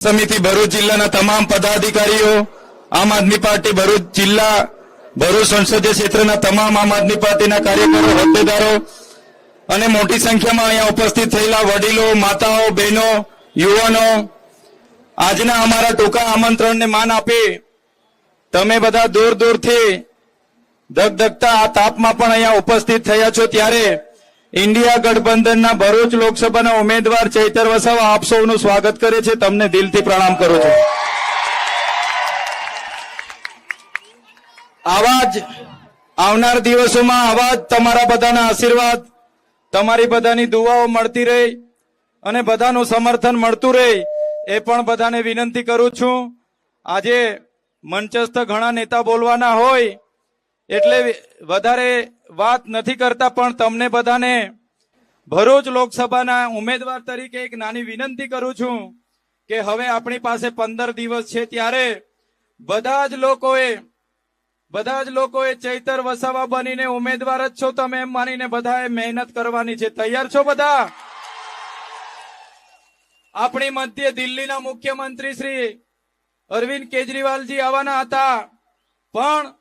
સમિતિ ભરૂચ જિલ્લાના તમામ પદાધિકારીઓ, આમ આદમી પાર્ટી ભરૂચ જિલ્લા, ભરૂચ સંસદીય ક્ષેત્રના તમામ આમ આદમી પાર્ટીના કાર્યકરો, હોદ્દેદારો અને મોટી સંખ્યામાં અહીંયા ઉપસ્થિત થયેલા વડીલો, માતાઓ, બહેનો, યુવાનો, આજના અમારા ટૂંકા આમંત્રણને માન આપી. તમે બધા દૂર દૂરથી ધગધગતા આ તાપમાં પણ અહીંયા ઉપસ્થિત થયા છો ત્યારે ઇન્ડિયા ગઠબંધનના ભરૂચ લોકસભાના ઉમેદવાર ચૈતર વસાવા આપ સૌનું સ્વાગત કરે છે. તમને દિલથી પ્રણામ કરું છું. આવા જ આવનાર દિવસોમાં આવા જ તમારા બધાના આશીર્વાદ, તમારી બધાની દુવાઓ મળતી રહે અને બધાનું સમર્થન મળતું રહે એ પણ બધાને વિનંતી કરું છું. આજે મંચસ્થ ઘણા નેતા બોલવાના હોય એટલે વધારે વાત નથી કરતા, પણ તમને બધાને ભરૂચ લોકસભાના ઉમેદવાર તરીકે એક નાની વિનંતી કરું છું કે હવે આપણી પાસે પંદર દિવસ છે ત્યારે બધા જ લોકોએ, બધા જ લોકોએ ચૈતર વસાવા બનીને ઉમેદવાર જ છો તમે એમ માનીને બધાએ મહેનત કરવાની છે. તૈયાર છો બધા? આપણી મધ્ય દિલ્હીના મુખ્યમંત્રી શ્રી અરવિંદ કેજરીવાલજી આવવાના હતા, પણ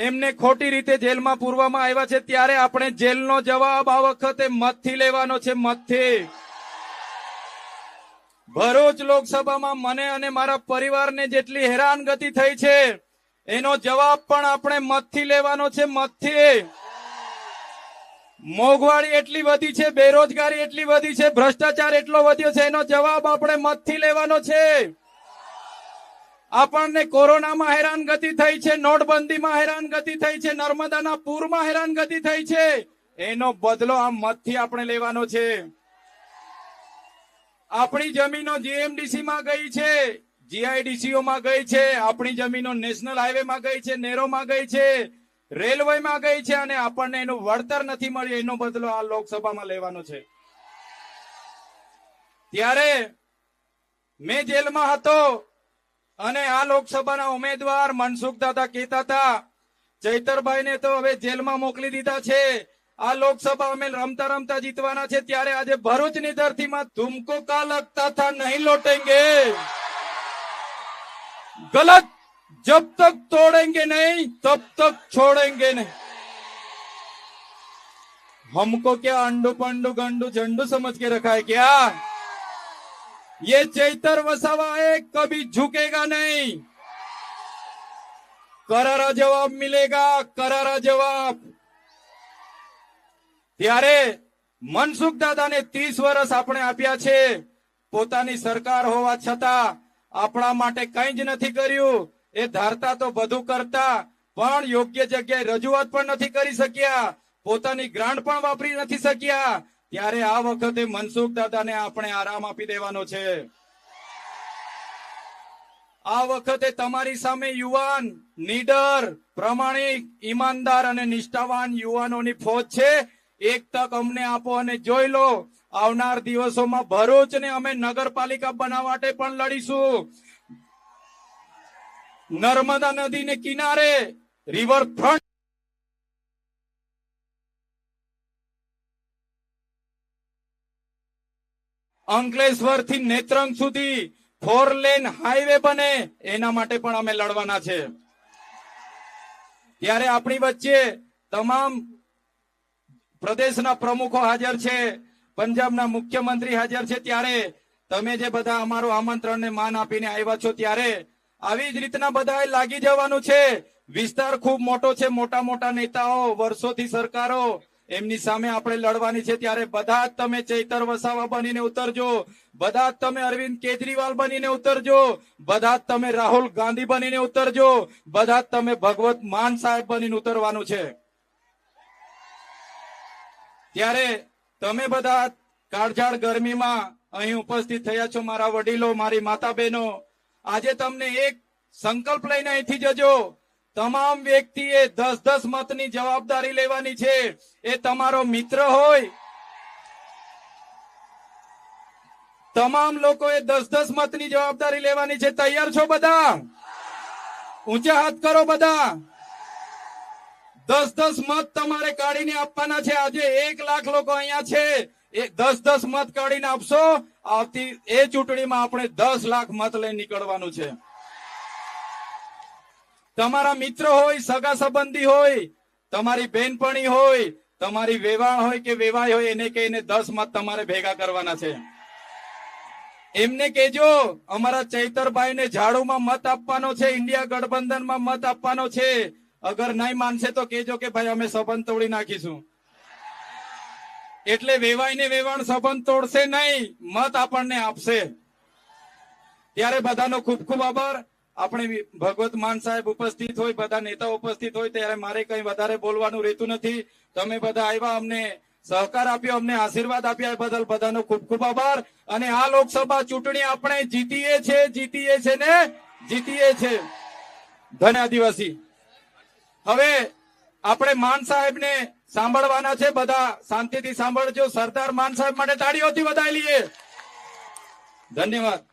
એમને ખોટી રીતે જેલમાં પૂરવામાં આવ્યા છે, ત્યારે આપણે જેલનો જવાબ આ વખતે મતથી લેવાનો છે, મતથી. ભરૂચ લોકસભામાં મને અને મારા પરિવારને જેટલી હેરાનગતિ થઈ છે, એનો જવાબ પણ આપણે મતથી લેવાનો છે, મતથી. મોંઘવારી એટલી વધી છે, બેરોજગારી એટલી વધી છે, ભ્રષ્ટાચાર એટલો વધ્યો છે, એનો જવાબ આપણે મતથી લેવાનો છે. આપણને કોરોનામાં હેરાનગતિ થઈ છે, નોટબંધીમાં હેરાનગતિ થઈ છે, નર્મદાના પૂરમાં હેરાનગતિ થઈ છે. એનો બદલો આ મતથી આપણે લેવાનો છે. આપણી જમીનો જીએમડીસી માં ગઈ છે જીઆઈડીસીઓ માં ગઈ છે, આપણી જમીનો નેશનલ હાઈવે માં ગઈ છે, નેરોમાં ગઈ છે રેલવે માં ગઈ છે અને આપણને એનું વળતર નથી મળ્યું, એનો બદલો આ લોકસભામાં લેવાનો છે. ત્યારે મેં જેલમાં હતો અને આ લોકસભાના ઉમેદવાર મનસુખ દાદા કહેતા હતા ચૈતરભાઈને તો હવે જેલમાં મોકલી દીધા છે આ લોકસભા અમે રમતા રમતા જીતવાના છે ત્યારે આજે ભરૂચની ધરતીમાં તુમકો કા લગતા થા નહીં લોટેંગે गलत जब तक तोड़ेंगे नहीं तब तक छोड़ेंगे नहीं हमको क्या अंडू पंडू गंडू झंडू समझ के रखा है क्या ये चैतर वसावा है कभी झुकेगा नहीं करारा जवाब मिलेगा करारा जवाब ત્યારે મનસુખ દાદાને ત્રીસ વર્ષ આપણે આપ્યા છે પોતાની સરકાર હોવા છતાં આપણા માટે કંઈ જ નથી કર્યું એ ધારતા તો બધું કરતા પણ યોગ્ય જગ્યાએ રજૂઆત પણ નથી કરી શક્યા પોતાની ગ્રાન્ટ પણ વાપરી નથી શક્યા ત્યારે આ વખતે મનસુખ દાદાને આપણે આરામ આપી દેવાનો છે. આ વખતે તમારી સામે યુવાન, નીડર, પ્રમાણિક, ઈમાનદાર અને નિષ્ઠાવાન યુવાનોની ફોજ છે. એક તક અમને આપો અને જોઈ લો, આવનાર દિવસોમાં ભરૂચને અમે નગરપાલિકા બનાવવા માટે પણ લડીશું. નર્મદા નદીને કિનારે રિવર અંકલેશ્વરથી નેત્રંગ સુધી ફોર લેન હાઈવે બને, એના માટે પણ અમે લડવાના છે. ત્યારે આપણી વચ્ચે તમામ પ્રદેશના પ્રમુખો હાજર છે, પંજાબના મુખ્યમંત્રી હાજર છે. ત્યારે તમે જે બધા અમારું આમંત્રણને માન આપીને આવ્યા છો ત્યારે આવી જ રીતના બધાએ લાગી જવાનું છે. વિસ્તાર ખૂબ મોટો છે. મોટા મોટા નેતાઓ, વર્ષોથી સરકારો એમની સામે આપણે લડવાની છે ત્યારે બધા જ તમે ચૈતર વસાવા બનીને ઉતરજો. બધા જ તમે અરવિંદ કેજરીવાલ બનીને ઉતરજો. બધા જ તમે રાહુલ ગાંધી બનીને ઉતરજો. બધા જ તમે ભગવત માન સાહેબ બનીને ઉતરવાનું છે. ત્યારે તમે બધા કાળઝાળ ગરમીમાં અહીં ઉપસ્થિત થયા છો મારા વડીલો, મારી માતા બહેનો આજે તમને એક સંકલ્પ લઈને અહીંથી જજો. તમામ વ્યક્તિએ દસ દસ મતની જવાબદારી લેવાની છે. એ તમારો મિત્ર હોય, તમામ લોકોએ દસ દસ મતની જવાબદારી લેવાની છે. તૈયાર છો બધા? ઊંચા હાથ કરો બધા. દસ દસ મત તમારે કાઢીને આપવાના છે. આજે એક લાખ લોકો અહીંયા છે. એ દસ દસ મત કાઢીને આપશો. આવતી એ ચૂંટણીમાં આપણે દસ લાખ મત લઈ નીકળવાનું છે. તમારા મિત્ર હોય, સગા સંબંધી હોય, તમારી બેનપણી હોય, તમારી વેવાણ હોય કે વેવાય હોય, એને કહીને દસ મત તમારે ભેગા કરવાના છે. એમને કેજો અમારા ચૈતરભાઈ ને ઝાડુમાં મત આપવાનો છે, ઇન્ડિયા ગઠબંધનમાં મત આપવાનો છે. અગર નહીં માનશે તો કેજો કે ભાઈ, અમે સંબંધ તોડી નાખીશું. એટલે વેવાય ને વેવાણ સંબંધ તોડશે નહીં, મત આપણને આપશે. ત્યારે બધાનો ખૂબ ખૂબ આભાર. આપણે ભગવત માન સાહેબ ઉપસ્થિત હોય, બધા નેતા ઉપસ્થિત હોય, ત્યારે મારે કઈ વધારે બોલવાનું રહેતું નથી. તમે બધા આવ્યા, અમને સહકાર આપ્યો, અમને આશીર્વાદ આપ્યા બદલ બધાનો ખૂબ ખૂબ આભાર. અને આ લોકસભા ચૂંટણી આપણે જીતીએ છે જીતીએ છે ને જીતીએ છે. ધન્ય આદિવાસી. હવે આપણે માન સાહેબ ને સાંભળવાના છે, બધા શાંતિથી સાંભળજો. સરદાર માન સાહેબ માટે તાળીઓથી વધાવી લઈએ. ધન્યવાદ.